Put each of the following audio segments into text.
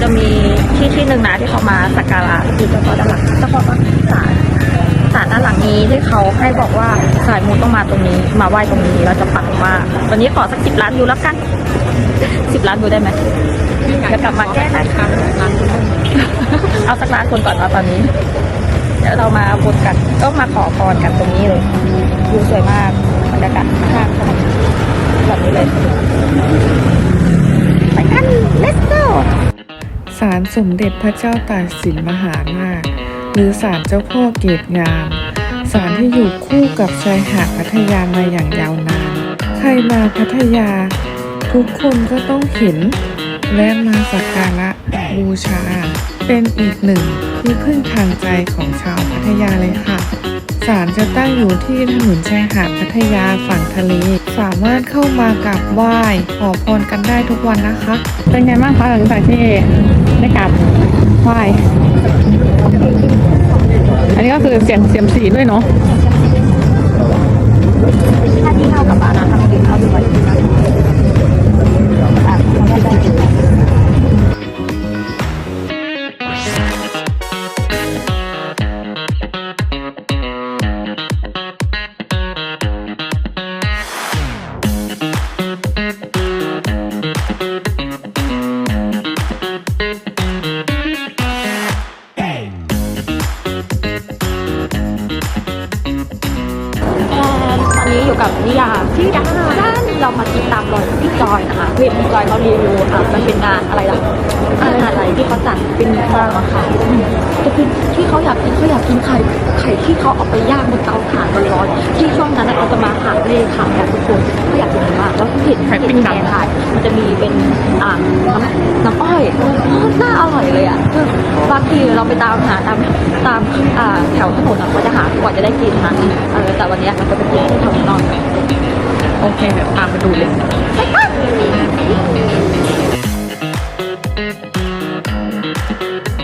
จะมีที่ที่หนึ่งนะที่เขามาสักการะอยู่เฉพาะด้านหลังเฉพาะศาลศาลด้านหลังนี้ที่เขาให้บอกว่าสายมูต้องมาตรงนี้ มาไหว้ตรงนี้เราจะปังมากวันนี้ขอสักสิบล้านวิแล้วกันสิบล้านวิได้ไหมจะกลับมาแก้นะคะเอาสักล้านคนก่อนเอาตอนนี้เดี๋ยวเรามาบนกันก็มาขอพรกันตรงนี้เลยดูสวยมากบรรยากาศข้างแบบนี้เลยไปกัน let's go ศาลสมเด็จพระเจ้าตากสินมหาราชหรือศาลเจ้าพ่อเกตงามศาลที่อยู่คู่กับชายหาดพัทยามาอย่างยาวนาน ใครมาพัทยา ทุกคนก็ต้องเห็น และมาสักการะบูชา เป็นอีกหนึ่งที่พึ่งทางใจของชาวพัทยาเลยค่ะศาลจะตั้งอยู่ที่ถนนชายหาดพัทยาฝั่งทะเล สามารถเข้ามากราบไหว้ขอพรกันได้ทุกวันนะคะ เป็นไงบ้างคะหลังจากที่ ได้กราบไหว้อันนี้ก็คือเสียงเสียมสีด้วยเนาะ นี้อยู่กับนิยาชื่ดังด้าน เรามาติดตามรอยพี่จอยนะคะเห็นพี่จอยเขารีวิวอะมันเป็นงานอะไรล่ะงานอะไรที่เขาจัดเป็นฟางอะค่ะจะเป็นที่เขาอยากกินเขาอยากกินไข่ไข่ที่เขาเอาไปย่างบนเตาถ่านร้อนๆที่ช่วงนั้นเขาจะมาหาเลขขายกันทุกคนเขาอยากกินมากแล้วเห็นไข่ปิ้งดำเห็นแกถ่ายมันจะมีเป็นอ่าน้ำน้ำอ้อยน่าอร่อยเลยอะคือบางทีเราไปตามหาตามตามอ่าแถวถนนอะกว่าจะหากว่าจะได้กินนะแต่วันนี้เราจะไปกินที่แถวนอก โอเคเดี๋ยวตามไปดูเลย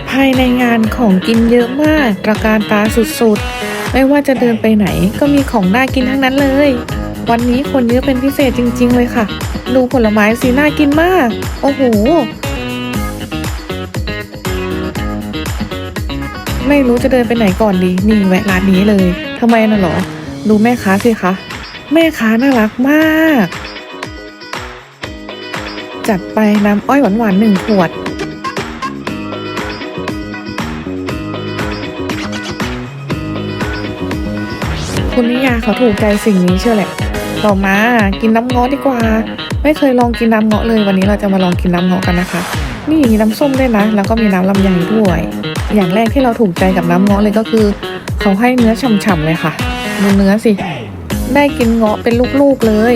ภายในงานของกินเยอะมากตระการตาสุดๆ ไม่ว่าจะเดินไปไหนก็มีของน่ากินทั้งนั้นเลย วันนี้คนเยอะเป็นพิเศษจริง ๆ เลยค่ะ ดูผลไม้สีน่ากินมาก โอ้โหไม่รู้จะเดินไปไหนก่อนดี นี่แวะร้านนี้เลยทำไมน่ะหรอ ดูแม่ค้าสิคะ แม่ค้าน่ารักมาก จัดไปน้ำอ้อยหวานๆหนึ่งขวด คุณนิยาเขาถูกใจสิ่งนี้เชื่อแหละ ต่อมากินน้ำเงาะดีกว่า ไม่เคยลองกินน้ำเงาะเลย วันนี้เราจะมาลองกินน้ำเงาะกันนะคะ นี่มีน้ำส้มด้วยนะ แล้วก็มีน้ำลำไยด้วย อย่างแรกที่เราถูกใจกับน้ำเงาะเลยก็คือ เขาให้เนื้อฉ่ำๆเลยค่ะดูเนื้อสิ ได้กินเงาะเป็นลูกๆเลย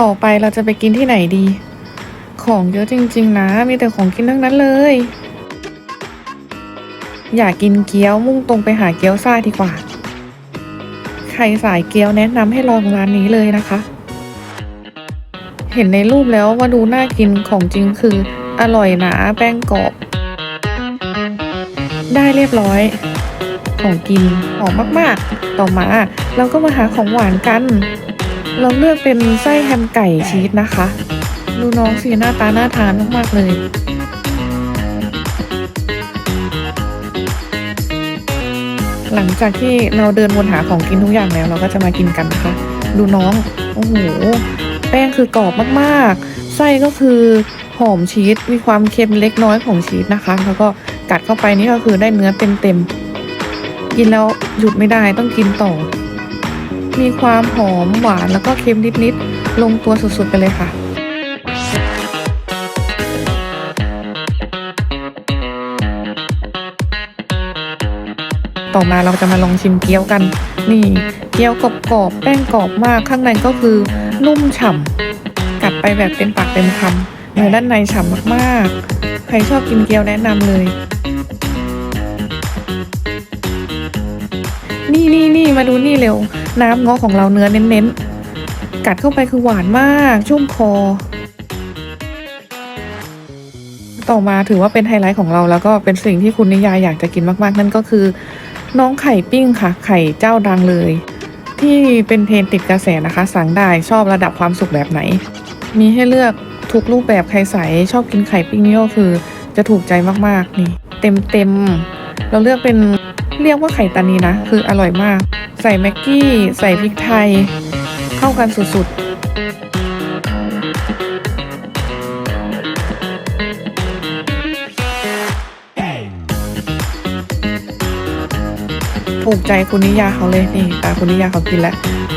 ต่อไปเราจะไปกินที่ไหนดี ของเยอะจริง ๆ นะ มีแต่ของกินทั้งนั้นเลย อยากกินเกี๊ยวมุ่งตรงไปหาเกี๊ยวซ่าดีกว่า ใครสายเกี๊ยวแนะนำให้ลองร้านนี้เลยนะคะ เห็นในรูปแล้วว่าดูน่ากินของจริงคือ อร่อยหนาแป้งกรอบ ได้เรียบร้อย ของกินหอมมากๆ ต่อมาเราก็มาหาของหวานกัน เราเลือกเป็นไส้แฮมไก่ชีสนะคะ ดูน้องสีหน้าตาน่าทานมากๆเลย หลังจากที่เราเดินวนหาของกินทุกอย่างแล้ว เราก็จะมากินกันนะคะดูน้อง โอ้โห แป้งคือกรอบมากๆ ไส้ก็คือหอมชีส มีความเค็มเล็กน้อยของชีสนะคะ แล้วก็กัดเข้าไปนี่ก็คือได้เนื้อเต็มๆ กินแล้วหยุดไม่ได้ต้องกินต่อ มีความหอมหวานแล้วก็เค็มนิดๆ ลงตัวสุดๆไปเลยค่ะ ต่อมาเราจะมาลองชิมเกี๊ยวกัน นี่เกี๊ยวกรอบๆแป้งกรอบมากข้างในก็คือนุ่มฉ่ำกัดไปแบบเต็มปากเต็มคำเนื้อด้านในฉ่ำมากๆ ใครชอบกินเกี๊ยวแนะนำเลย นี่นี่นี่มาดูนี่เร็ว น้ำงาะของเราเนื้อเน้นๆ กัดเข้าไปคือหวานมากชุ่มคอต่อมาถือว่าเป็นไฮไลท์ของเราแล้วก็เป็นสิ่งที่คุณนิยายอยากจะกินมากๆ นั่นก็คือ น้องไข่ปิ้งค่ะ ไข่เจ้าดังเลย ที่เป็นเทรนติดกระแสนะคะ สั่งได้ชอบระดับความสุขแบบไหน มีให้เลือกทุกรูปแบบใครใสชอบกินไข่ปิ้งนี่ก็คือ จะถูกใจมากๆนี่ เต็มเต็มๆเราเลือกเป็นเรียกว่าไข่ตานีนะ คืออร่อยมาก ใส่แม็กกี้ ใส่พริกไทย เข้ากันสุดๆ ถูกใจคุณนิยาเขาเลยนี่ตาคุณนิยาเขากินแล้ว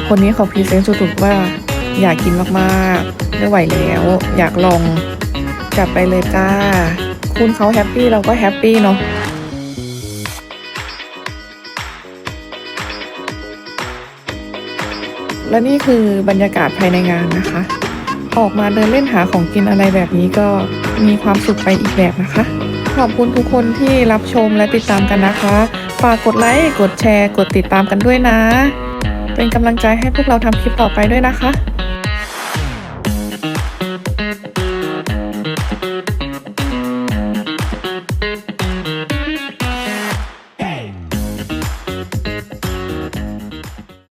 คนนี้เขาพรีเซนต์สุดๆว่าอยากกินมากๆไม่ไหวแล้ว อยากลองจัดไปเลยจ้า คุณเขาแฮปปี้เราก็แฮปปี้เนาะและนี่คือบรรยากาศภายในงานนะคะ ออกมาเดินเล่นหาของกินอะไรแบบนี้ก็มีความสุขไปอีกแบบนะคะ ขอบคุณทุกคนที่รับชมและติดตามกันนะคะ ฝากกดไลค์ กดแชร์ กดติดตามกันด้วยนะ เป็นกำลังใจให้พวกเราทำคลิปต่อไปด้วยนะคะ